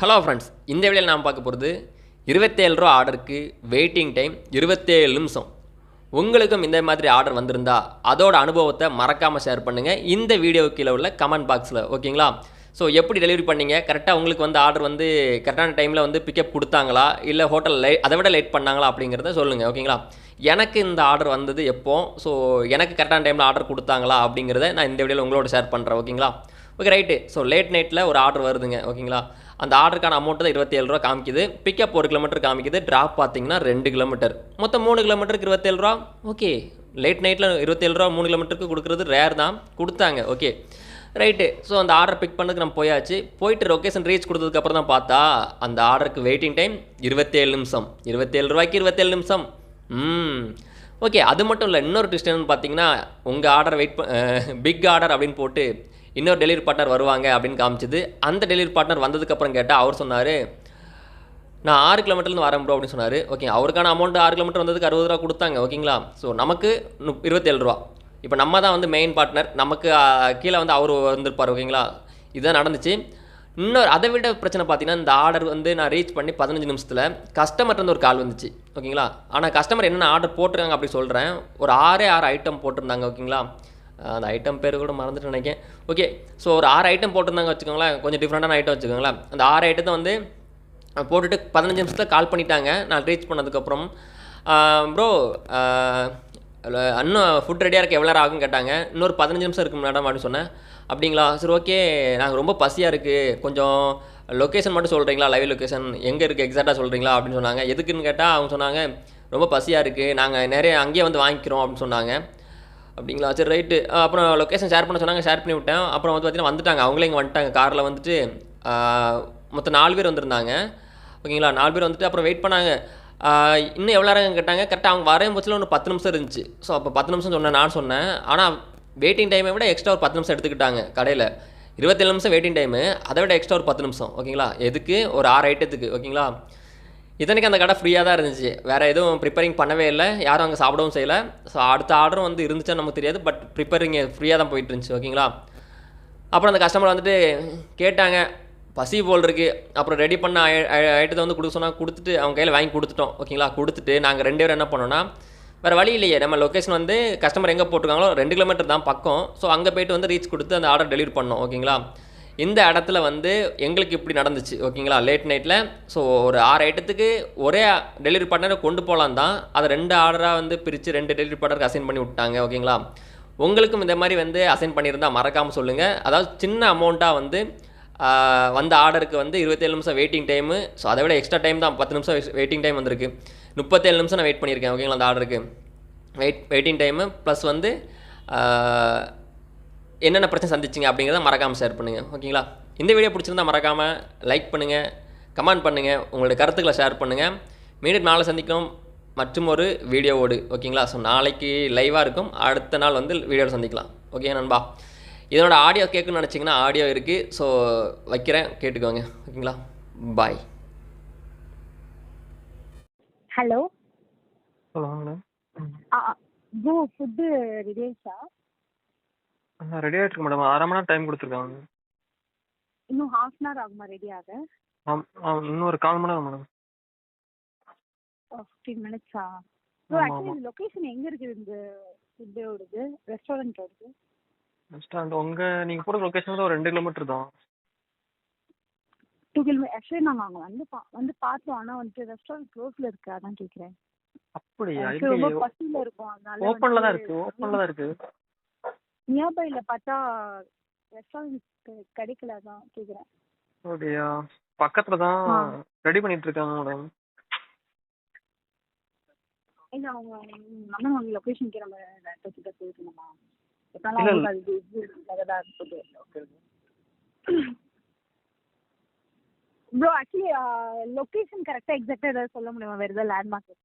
Hello friends இந்த வீடியோவில் நாம் பார்க்க போகிறது இருபத்தேழு ரூபா ஆர்டருக்கு வெயிட்டிங் டைம் இருபத்தேழு நிமிஷம். உங்களுக்கும் இந்த மாதிரி ஆர்டர் வந்திருந்தா அதோட அனுபவத்தை மறக்காமல் ஷேர் பண்ணுங்கள் இந்த வீடியோவுக்கு கீழே உள்ள கமெண்ட் பாக்ஸில் ஓகேங்களா ஸோ எப்படி டெலிவரி பண்ணீங்க? கரெக்டாக உங்களுக்கு வந்து ஆர்டர் வந்து கரெக்டான டைமில் வந்து பிக்கப் கொடுத்தாங்களா? இல்லை ஹோட்டல் லே அதை விட லேட் பண்ணாங்களா அப்படிங்கிறத சொல்லுங்கள் ஓகேங்களா எனக்கு இந்த ஆர்டர் வந்தது எப்போ? ஸோ எனக்கு கரெக்டான டைமில் ஆர்டர் கொடுத்தாங்களா அப்படிங்கிறத நான் இந்த வீடியோவில் உங்களோட ஷேர் பண்ணுறேன் ஓகேங்களா ஓகே ரைட்டு ஸோ லேட் நைட்டில் ஒரு ஆர்டர் வருதுங்க ஓகேங்களா அந்த ஆர்டருக்கான அமௌண்ட் தான் இருபத்தேழு ரூபா காமிக்குது. பிக்கப் ஒரு கிலோமீட்டர் காமிக்குது. ட்ராப் பார்த்தீங்கன்னா ரெண்டு கிலோமீட்டர் மொத்தம் மூணு கிலோமீட்டருக்கு இருபத்தேழு ரூபா? ஓகே லேட் நைட்டில் இருபத்தேழு ரூபா மூணு கிலோமீட்டருக்கு கொடுக்குறது ரேர் தான். கொடுத்தாங்க. ஓகே ரைட்டு ஸோ அந்த ஆர்டர் பிக் பண்ணதுக்கு நம்ம போயாச்சு. போயிட்டு லொக்கேஷன் ரீச் கொடுத்ததுக்கப்புறம் தான் பார்த்தா அந்த ஆர்டருக்கு வெயிட்டிங் டைம் இருபத்தேழு நிமிஷம். இருபத்தேழு ரூபாய்க்கு இருபத்தேழு நிமிஷம். ம். ஓகே அது மட்டும் இல்லை இன்னொரு ட்விஸ்ட் என்னன்னு பார்த்தீங்கன்னா உங்கள் ஆர்டர் வெயிட் பிக் ஆர்டர் அப்படின்னு போட்டு இன்னொரு டெலிவரி பார்ட்னர் வருவாங்க அப்படின்னு காமிச்சது. அந்த டெலிவரி பார்ட்னர் வந்ததுக்கப்புறம் கேட்டால் அவர் சொன்னார் நான் ஆறு கிலோமீட்டர்லேருந்து வரேன் ப்ரோ அப்படின்னு சொன்னார். ஓகே அவருக்கான அமௌண்ட் ஆறு கிலோமீட்டர் வந்ததுக்கு அறுபது ரூபா கொடுத்தாங்க ஓகேங்களா ஸோ நமக்கு இருபத்தேழு ரூபா. இப்போ நம்ம தான் வந்து மெயின் பார்ட்னர் நமக்கு கீழே வந்து அவர் வந்திருப்பார் ஓகேங்களா இதுதான் நடந்துச்சு. இன்னொரு அதை விட பிரச்சனை பார்த்தீங்கன்னா இந்த ஆர்டர் வந்து நான் ரீச் பண்ணி பதினஞ்சு நிமிஷத்தில் கஸ்டமர்லேருந்து ஒரு கால் வந்துச்சு ஓகேங்களா ஆனால் கஸ்டமர் என்னென்ன ஆர்டர் போட்டிருக்காங்க அப்படி சொல்கிறேன் ஒரு ஆறே ஆறு ஐட்டம் போட்டிருந்தாங்க ஓகேங்களா அந்த ஐட்டம் பேர் கூட மறந்துட்டு நினைக்கிறேன். ஓகே ஸோ ஒரு ஆறு ஐட்டம் போட்டிருந்தாங்க வச்சுக்கோங்களேன். கொஞ்சம் டிஃப்ரெண்டான ஐட்டம் வச்சுக்கோங்களேன். அந்த ஆறு ஐட்டத்தை வந்து போட்டுட்டு பதினஞ்சு நிமிஷத்தில் கால் பண்ணிட்டாங்க. நான் ரீச் பண்ணதுக்கப்புறம் ப்ரோ இன்னும் ஃபுட் ரெடியாக இருக்க எவ்வளோ நேரம் ஆகும் கேட்டாங்க. இன்னொரு பதினஞ்சு நிமிஷம் இருக்கு மேடம் அப்படின்னு சொன்னேன். அப்படிங்களா? சரி ஓகே நாங்கள் ரொம்ப பசியாக இருக்குது கொஞ்சம் லொக்கேஷன் மட்டும் சொல்கிறீங்களா லைவ் லொக்கேஷன் எங்கே இருக்குது எக்ஸாக்டாக சொல்கிறீங்களா அப்படின்னு சொன்னாங்க. எதுக்குன்னு கேட்டால் அவங்க சொன்னாங்க ரொம்ப பசியாக இருக்குது நாங்கள் நிறைய அங்கேயே வந்து வாங்கிக்கிறோம் அப்படின்னு சொன்னாங்க. அப்படிங்களா? சரி ரைட்டு அப்புறம் லொக்கேஷன் ஷேர் பண்ண சொன்னாங்க ஷேர் பண்ணி விட்டேன் அப்புறம் வந்து பார்த்தீங்கன்னா வந்துட்டாங்க. அவங்களே இங்கே வந்துட்டாங்க. காரில் வந்துட்டு மொத்தம் நாலு பேர் வந்திருந்தாங்க. ஓகேங்களா? நாலு பேர் வந்துட்டு அப்புறம் வெயிட் பண்ணாங்க. இன்னும் எவ்வளோ நேரம் கேட்டாங்க? கரெக்டாக அவங்க வரையும் பட்சத்தில் ஒரு பத்து நிமிஷம் இருந்துச்சு. ஸோ அப்போ பத்து நிமிஷம் சொன்னேன் நான் சொன்னேன். ஆனால் வெயிட்டிங் டைமை விட எக்ஸ்ட்ரா ஒரு பத்து நிமிஷம் எடுத்துக்கிட்டாங்க கடையில். இருபத்தேழு நிமிஷம் வெயிட்டிங் டைமு அதை விட எக்ஸ்ட்ரா ஒரு பத்து நிமிஷம். ஓகேங்களா? எதுக்கு? ஒரு ஆறு ஐட்டத்துக்கு ஓகேங்களா? இத்தனைக்கு அந்த கடை ஃப்ரீயாக தான் இருந்துச்சு. வேறு எதுவும் ப்ரிப்பேரிங் பண்ணவே இல்லை. யாரும் அங்கே சாப்பிடவும் செய்யலை. ஸோ அடுத்த ஆர்டரும் வந்து இருந்துச்சா நமக்கு தெரியாது. பட் ப்ரிப்பேரிங் ஃப்ரீயாக தான் போயிட்டு இருந்துச்சு ஓகேங்களா அப்புறம் அந்த கஸ்டமர் வந்துட்டு கேட்டாங்க பசி போல் இருக்குது அப்புறம் ரெடி பண்ண ஐட்டத்தை வந்து கொடுக்க சொன்னால் கொடுத்துட்டு அவங்க கையில் வாங்கி கொடுத்துட்டோம் ஓகேங்களா கொடுத்துட்டு நாங்கள் ரெண்டு பேரும் என்ன பண்ணோன்னா வேறு வழி இல்லையே. நம்ம லொக்கேஷன் வந்து கஸ்டமர் எங்கே போட்டிருக்காங்களோ ரெண்டு கிலோமீட்டர் தான் பக்கம். ஸோ அங்கே போயிட்டு வந்து ரீச் கொடுத்து அந்த ஆர்டர் டெலிவரி பண்ணோம் ஓகேங்களா இந்த இடத்துல வந்து எங்களுக்கு இப்படி நடந்துச்சு ஓகேங்களா? லேட் நைட்டில் ஸோ ஒரு ஆறு ஐட்டத்துக்கு ஒரே டெலிவரி பார்ட்னரை கொண்டு போகலாம் தான். அதை ரெண்டு ஆர்டராக வந்து பிரித்து ரெண்டு டெலிவரி பார்ட்னருக்கு அசைன் பண்ணி விட்டாங்க ஓகேங்களா? உங்களுக்கும் இந்த மாதிரி வந்து அசைன் பண்ணியிருந்தால் மறக்காமல் சொல்லுங்கள் அதாவது சின்ன அமௌண்ட்டாக வந்து வந்த ஆர்டருக்கு வந்து இருபத்தேழு நிமிஷம் வெயிட்டிங் டைமு ஸோ அதை விட எக்ஸ்ட்ரா டைம் தான். பத்து நிமிஷம் வெயிட்டிங் டைம் வந்திருக்கு. முப்பத்தேழு நிமிஷம் நான் வெயிட் பண்ணியிருக்கேன் ஓகேங்களா அந்த ஆர்டருக்கு வெயிட் வெயிட்டிங் டைமு ப்ளஸ் வந்து என்னென்ன பிரச்சனை சந்திச்சிங்க அப்படிங்கிறத மறக்காமல் ஷேர் பண்ணுங்கள் ஓகேங்களா இந்த வீடியோ பிடிச்சிருந்தா மறக்காமல் லைக் பண்ணுங்கள் கமெண்ட் பண்ணுங்கள் உங்களுடைய கருத்துக்களை ஷேர் பண்ணுங்கள் மீண்டும் நாளை சந்திக்கணும் மற்றும் ஒரு வீடியோவோடு ஓகேங்களா ஸோ நாளைக்கு லைவாக இருக்கும். அடுத்த நாள் வந்து வீடியோவில் சந்திக்கலாம். ஓகே நண்பா? இதனோட ஆடியோ கேட்கணும்னு நினச்சிங்கன்னா ஆடியோ இருக்குது ஸோ வைக்கிறேன். கேட்டுக்கோங்க. ஓகேங்களா bye hello hello madam. Food ஆயிடுச்சா ரெடி ஆகிட்டு மேடம் அரை மணி நேரம் டைம் கொடுத்துருக்காங்க இன்னும் ஹாஃப் அன் ஹவர் ஆகுமா ரெடி ஆக? இன்னும் ஒரு கால் மணி நேரம் மேடம் ஃபிஃப்டீன் மினிட்ஸா ப்ரோ ஆமா, ஆக்சுவலி ஆமா. லொக்கேஷன் எங்கே இருக்குது இந்த ஃபுட்டோடது ரெஸ்டாரண்ட்டோடது ரெஸ்டாரண்ட் உங்கள் நீங்கள் போட லொக்கேஷன் ஒரு ரெண்டு கிலோமீட்டர் தான். டூ கிலோமீட்டர் ஆக்சுவலி நாங்கள் அங்கே வந்து பா வந்து பார்த்தோம். ஆனால் வந்துட்டு ரெஸ்டாரண்ட் க்ளோஸில் இருக்கு அதான் கேட்குறேன் அப்படியா? எனக்கு ரொம்ப இல்லையே பசியில் இருக்கும். அதனால ஓப்பனில் தான் இருக்குது ஓப்பனில் தான் இருக்குது நியர்பையில் பார்த்தா ரெஸ்டாரண்ட் கிடைக்கல தான் கேட்குறேன் அப்படியா? பக்கத்தில் தான். ரெடி பண்ணிட்டு இருக்காங்க மேடம் இல்லை அவங்க நம்ம அவங்க லொக்கேஷனுக்கு நம்ம கிட்ட போயிருக்கணுமா ப்ரோ ஆக்சுவலி லொக்கேஷன் கரெக்டாக எக்ஸாக்டாக ஏதாவது சொல்ல முடியுமா? வேறு ஏதாவது லேண்ட்மார்க்